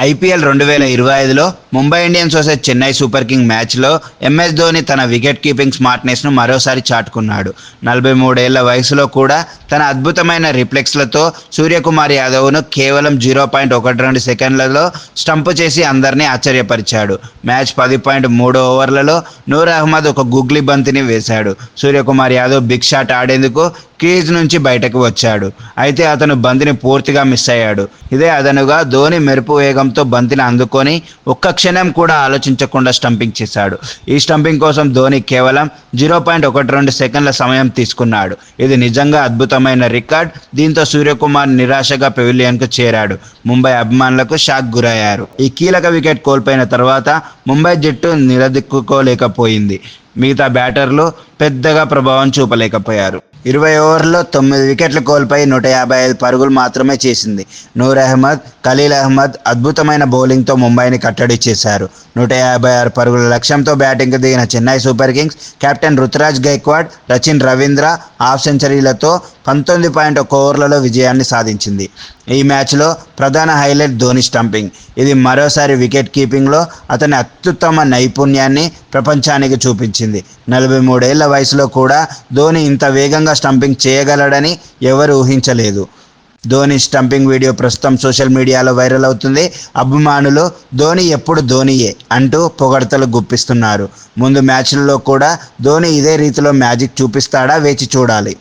IPL రెండు వేల ఇరవై ఐదులో Mumbai Indians versus Chennai super king మ్యాచ్లో ఎంఎస్ ధోని తన వికెట్ కీపింగ్ స్మార్ట్నెస్ను మరోసారి చాటుకున్నాడు. నలభై మూడేళ్ళ వయసులో కూడా తన అద్భుతమైన రిఫ్లెక్స్లతో సూర్యకుమార్ యాదవ్ను కేవలం జీరో పాయింట్ ఒకటి రెండు సెకండ్లలో స్టంప్ చేసి అందరినీ ఆశ్చర్యపరిచాడు. మ్యాచ్ పది పాయింట్ మూడు ఓవర్లలో నూర్ అహ్మద్ ఒక గుగ్లీ బంతిని వేశాడు. సూర్యకుమార్ యాదవ్ బిగ్ షాట్ ఆడేందుకు క్రీజ్ నుంచి బయటకు వచ్చాడు. అయితే అతను బంతిని పూర్తిగా మిస్ అయ్యాడు. ఇదే అదనుగా ధోని మెరుపు వేగంతో బంతిని అందుకొని ఒక్క క్షణం కూడా ఆలోచించకుండా స్టంపింగ్ చేశాడు. ఈ స్టంపింగ్ కోసం ధోని కేవలం జీరో పాయింట్ ఒకటి రెండు సెకండ్ల సమయం తీసుకున్నాడు. ఇది నిజంగా అద్భుతమైన రికార్డ్. దీంతో సూర్యకుమార్ నిరాశగా పెవిలియన్కు చేరాడు. ముంబై అభిమానులకు షాక్ గురయ్యారు. ఈ కీలక వికెట్ కోల్పోయిన తర్వాత ముంబై జట్టు నిలదిక్కుకోలేకపోయింది. మిగతా బ్యాటర్లు పెద్దగా ప్రభావం చూపలేకపోయారు. ఇరవై ఓవర్లో తొమ్మిది వికెట్లు కోల్పోయి నూట యాభై ఐదు పరుగులు మాత్రమే చేసింది. నూర్ అహ్మద్ ఖలీల్ అహ్మద్ అద్భుతమైన బౌలింగ్తో ముంబైని కట్టడి చేశారు నూట యాభై ఆరు పరుగుల లక్ష్యంతో బ్యాటింగ్కు దిగిన Chennai super kings captain Ruturaj Gaikwad Rachin Ravindra half సెంచరీలతో పంతొమ్మిది పాయింట్ ఒక ఓవర్లలో విజయాన్ని సాధించింది. ఈ మ్యాచ్లో ప్రధాన హైలైట్ ధోని స్టంపింగ్. ఇది మరోసారి వికెట్ కీపింగ్లో అతని అత్యుత్తమ నైపుణ్యాన్ని ప్రపంచానికి చూపించింది. నలభై మూడేళ్ళ వయసులో కూడా ధోని ఇంత వేగంగా స్టంపింగ్ చేయగలడని ఎవరు ఊహించలేదు. ధోని స్టంపింగ్ వీడియో ప్రస్తుతం సోషల్ మీడియాలో వైరల్ అవుతుంది. అభిమానులు ధోని ఎప్పుడు ధోనియే అంటూ పొగడతలు గుప్పిస్తున్నారు. ముందు మ్యాచ్లలో కూడా ధోని ఇదే రీతిలో మ్యాజిక్ చూపిస్తాడా వేచి చూడాలి.